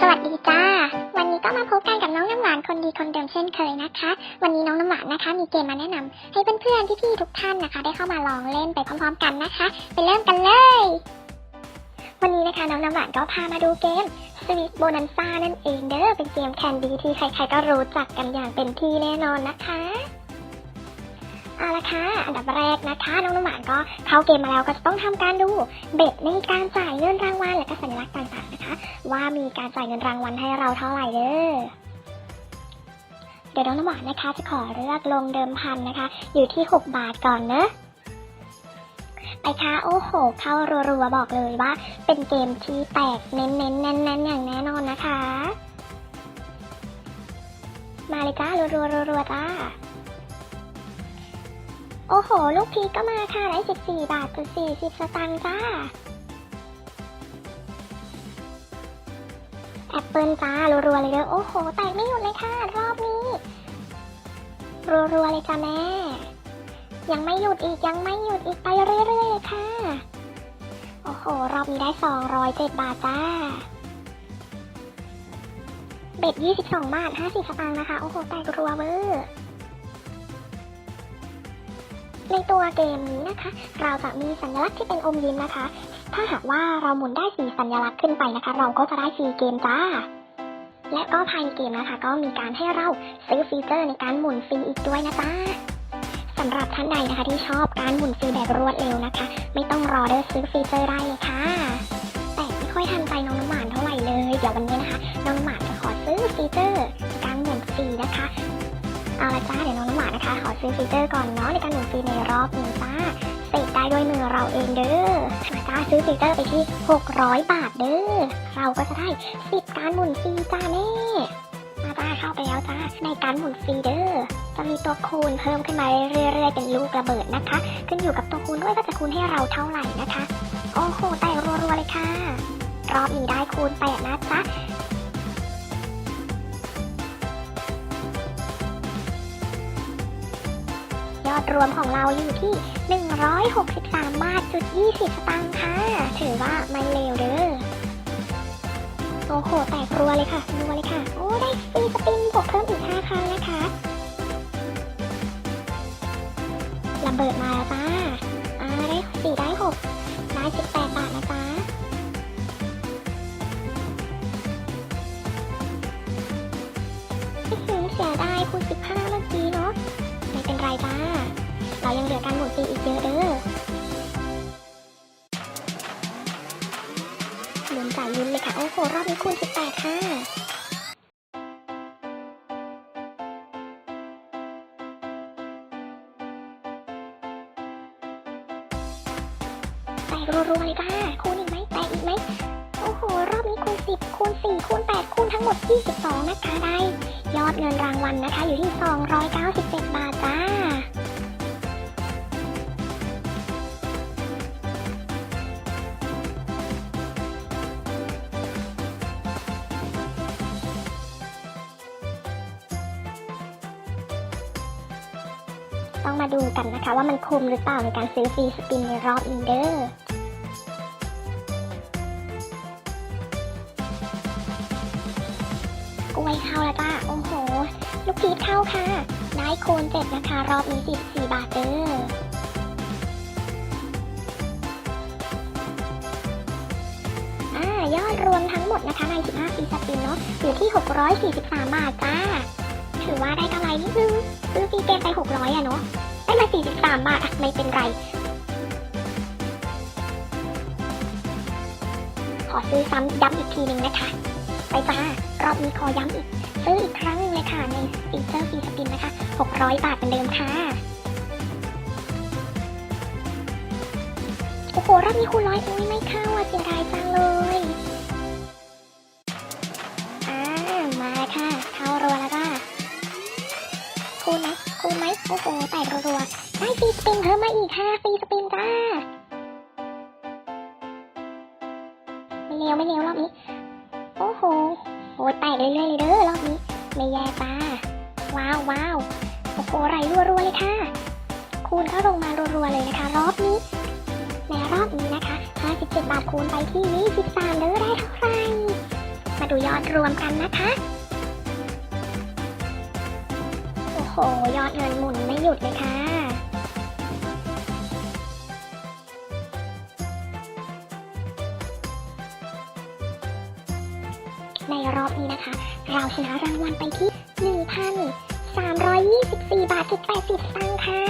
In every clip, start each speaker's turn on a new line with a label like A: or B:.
A: สวัสดีจ้า วันนี้ก็มาพบกันกับน้องน้ำหวานคนดีคนเดิมเช่นเคยนะคะ วันนี้น้องน้ำหวานนะคะ มีเกมมาแนะนำให้เพื่อนๆพี่ๆทุกท่านนะคะ ได้เข้ามาลองเล่นไปพร้อม ๆ กันนะคะ ไปเริ่มกันเลย วันนี้นะคะน้องน้ำหวานก็พามาดูเกม Sweet Bonanza นั่นเองเด้อเป็นเกมแคนดี้ที่ใครๆก็รู้จักกันอย่างเต็มที่แน่นอนนะคะ อาละค่ะอันดับแรกนะคะน้องน้ำหวานก็เข้าเกมมาแล้วก็จะต้องทำการดูเบ็ดในการจ่ายเงินรางวัลและก็สัญลักษณ์ต่างๆนะคะ ว่ามีการจ่ายเงินรางวัลให้เราเท่าไหร่เด้อเดี๋ยวน้องน้ำหวานนะคะจะขอเลือกลงเดิมพันนะคะ อยู่ที่ 6 บาทก่อนเนอะไปค่ะโอ้โห เข้ารัวๆบอกเลยว่า เป็นเกมที่แตกเน้นๆแน่นๆอย่างแน่นอนนะคะ มาเลยจ้ารัวๆรัวๆจ้า โอ้โห ลูกพีก็มาค่ะได้14 บาทกับ40 สตางค์จ้า แอปเปิลจ้า รัวๆเลยเด้อ โอ้โห แตกไม่หยุดเลยค่ะ รอบนี้ รัวๆเลยจ้าแม่ ยังไม่หยุดอีก ยังไม่หยุดอีก ไปเรื่อยๆเลยค่ะ โอ้โห รอบนี้ได้ 207 บาทจ้า เบ็ด 22 บาท 50 สตางค์นะคะ โอ้โห แตกรัวเวอร์ ในตัวเกมนี้นะคะ เราจะมีสัญลักษณ์ที่เป็นอมยิ้มนะคะ ถ้าหากว่าเราหมุนได้สีสัญลักษณ์ขึ้นไปนะคะ เราก็จะได้ฟรีเกมจ้า และก็ภายในเกมนะคะ ก็มีการให้เราซื้อฟีเจอร์ในการหมุนฟรีอีกด้วยนะจ๊ะสำหรับท่านใดนะคะที่ชอบการหมุนฟรีแบบรวดเร็วนะคะ ไม่ต้องรอเดอซื้อฟีเจอร์ได้เลยค่ะ แต่ไม่ค่อยทันใจน้องน้ำหวานเท่าไหร่เลย เดี๋ยววันนี้นะคะ น้องน้ำหวานจะขอซื้อฟีเจอร์ การหมุนฟรีนะคะ เอาละจ้าเดี๋ยวน้อง นะคะขอซื้อฟีเจอร์ก่อนเนาะในการหมุนฟรีในรอบนี้จ้าเสร็จได้ด้วยมือเราเองเด้อมาจ้าซื้อฟีเจอร์ไปที่ 600 บาทเด้อ เราก็จะได้สิทธิ์การหมุนฟรีจ้าแม่มาจ้าเข้าไปแล้วจ้าในการหมุนฟรีเด้อจะมีตัวคูณเพิ่มขึ้นมาเรื่อยๆเป็นลูกระเบิดนะคะ ขึ้นอยู่กับตัวคูณด้วยว่าจะคูณให้เราเท่าไหร่นะคะ โอ้โหแต่รัวๆเลยค่ะ รอบนี้ได้คูณแปดนะจ๊ะ รวมของเราอยู่ที่ 163 บาทจุด20 สตางค์ค่ะ ถือว่าไม่เลวเด้อ โอ้โห แตกรัวเลยค่ะรัวเลยค่ะ โอ้ ได้ฟรีสปินบวกเพิ่มอีก 5 ครั้งนะคะระเบิดมาแล้วจ้าอ่า เรายังเหลือการหมุนฟรีอีกเยอะเด้อลุ้นจ่ายลุ้นเลยค่ะ โอ้โห รอบนี้คูณ18 ค่ะแตกรัวๆเลยจ้าคูณอีกไหมแตกอีกไหมโอ้โห รอบนี้คูณ 10 คูณ 4 คูณ 8 คูณทั้งหมด 22 นะคะได้ ยอดเงินรางวัลนะคะ อยู่ที่ 297 บาท ต้องมาดูกันนะคะ ว่ามันคุ้มหรือเปล่าในการซื้อฟรีสปินในรอบนี้เด้อกลวยเข้าแล้วจ้า โอ้โห ลูกพีชเข้าค่ะ ได้คูณเจ็ดนะคะ รอบนี้14บาทเด้ออ่ายอดรวมทั้งหมดนะคะใน 15 ปีสปินเนาะอยู่ที่ 643 บาทจ้า ถือว่าได้กำไรนิดนึง ซื้อฟีเกมไป 600อะเนาะ ได้มา 43 บาทอะไม่เป็นไร ขอซื้อซ้ำย้ำอีกทีหนึ่งนะคะ ไปจ้ารอบนี้ขอย้ำอีก ซื้ออีกครั้งนึงเลยค่ะในฟีเจอร์ฟีสปินนะคะ 600 บาทเหมือนเดิมค่ะโอ้โหรอบนี้คูณร้อยอุ้ยไม่เข้าอะเสียดายจังเลย โอ้โหแตกรัวๆได้ฟรีสปินเพิ่มมาอีกค่ะฟรีสปินจ้า ไม่เร็วไม่เร็วรอบนี้ โอ้โหโอ้แตกเรื่อยๆเลยเด้อรอบนี้ ไม่แย่จ้า ว้าวว้าวโอ้โหไหลรัวๆเลยค่ะ คูณก็ลงมารัวๆเลยนะคะ รอบนี้ ในรอบนี้นะคะ 57 บาทคูณไปที่ 23เด้อได้เท่าไหร่มาดูยอดรวมกันนะคะ ยอดเงินหมุนไม่หยุดเลยค่ะ ในรอบนี้นะคะ เราชนะรางวัลไปที่ 1,324 บาทจุด80สตางค์ค่ะ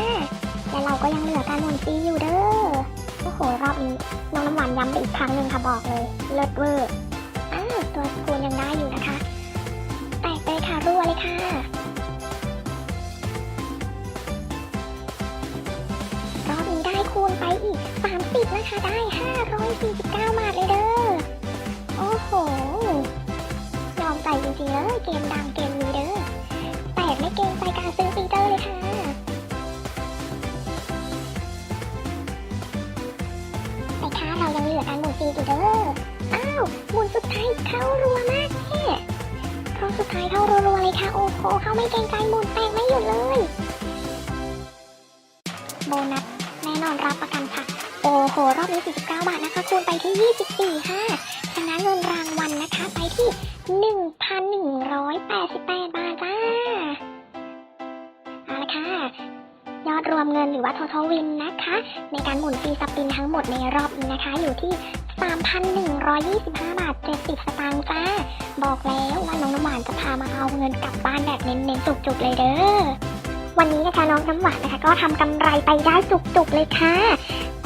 A: และเราก็ยังเหลือการหมุนฟรีอยู่เด้อ โอ้โห รอบนี้น้องน้ำหวานย้ำไปอีกครั้งหนึ่งค่ะบอกเลย เลิศเวอร์อ้าวตัวสกูลยังได้อยู่นะคะ นะคะได้ 549 บาทเลยเด้อ โอ้โห ยอมใจจริงๆเลยเกมดังเกมนี้เด้อแตกไม่เกรงใจการซื้อฟีเจอร์เลยค่ะแต่ค่ะเรายังเหลือการหมุนฟีอยู่เด้อ อ้าวหมุนสุดท้ายเข้ารัวมากแค่เข้าสุดท้ายเข้ารัวๆเลยค่ะ โอ้โห เข้าไม่เกรงใจหมุนแตกไม่หยุดเลย รอบนี้ 49 บาทนะคะ คูณไปที่ 24 ค่ะชนะเงินรางวัลนะคะไปที่ 1,188 บาทจ้าเอาละค่ะ ยอดรวมเงินหรือว่า total win นะคะ ในการหมุนฟรีสปินทั้งหมดในรอบนี้นะคะ อยู่ที่ 3,125 บาท 70 สตางค์จ้า บอกแล้วว่าน้องน้ำหวานจะพามาเอาเงินกลับบ้านแบบเน้นๆจุกๆเลยเด้อวันนี้นะคะน้องน้ำหวานนะคะก็ทำกำไรไปได้จุกๆเลยค่ะ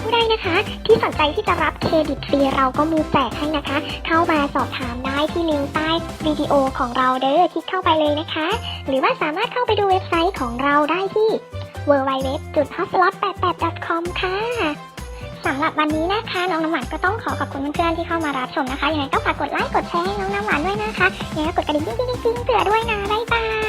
A: ผู้ใดนะคะ ที่สนใจที่จะรับเครดิตฟรีเราก็มีแจกให้นะคะ เข้ามาสอบถามได้ที่ลิงก์ใต้วิดีโอของเราเด้อคลิกเข้าไปเลยนะคะ หรือว่าสามารถเข้าไปดูเว็บไซต์ของเราได้ที่ www.hotslot88.com ค่ะสำหรับวันนี้นะคะ น้องน้ำหวานก็ต้องขอขอบคุณเพื่อนๆที่เข้ามารับชมนะคะยังไงก็ฝากกดไลค์กดแชร์ให้น้องน้ำหวานด้วยนะคะยังไงก็กดกระดิ่งกิ๊งๆเตือนด้วยนะบ๊ายบาย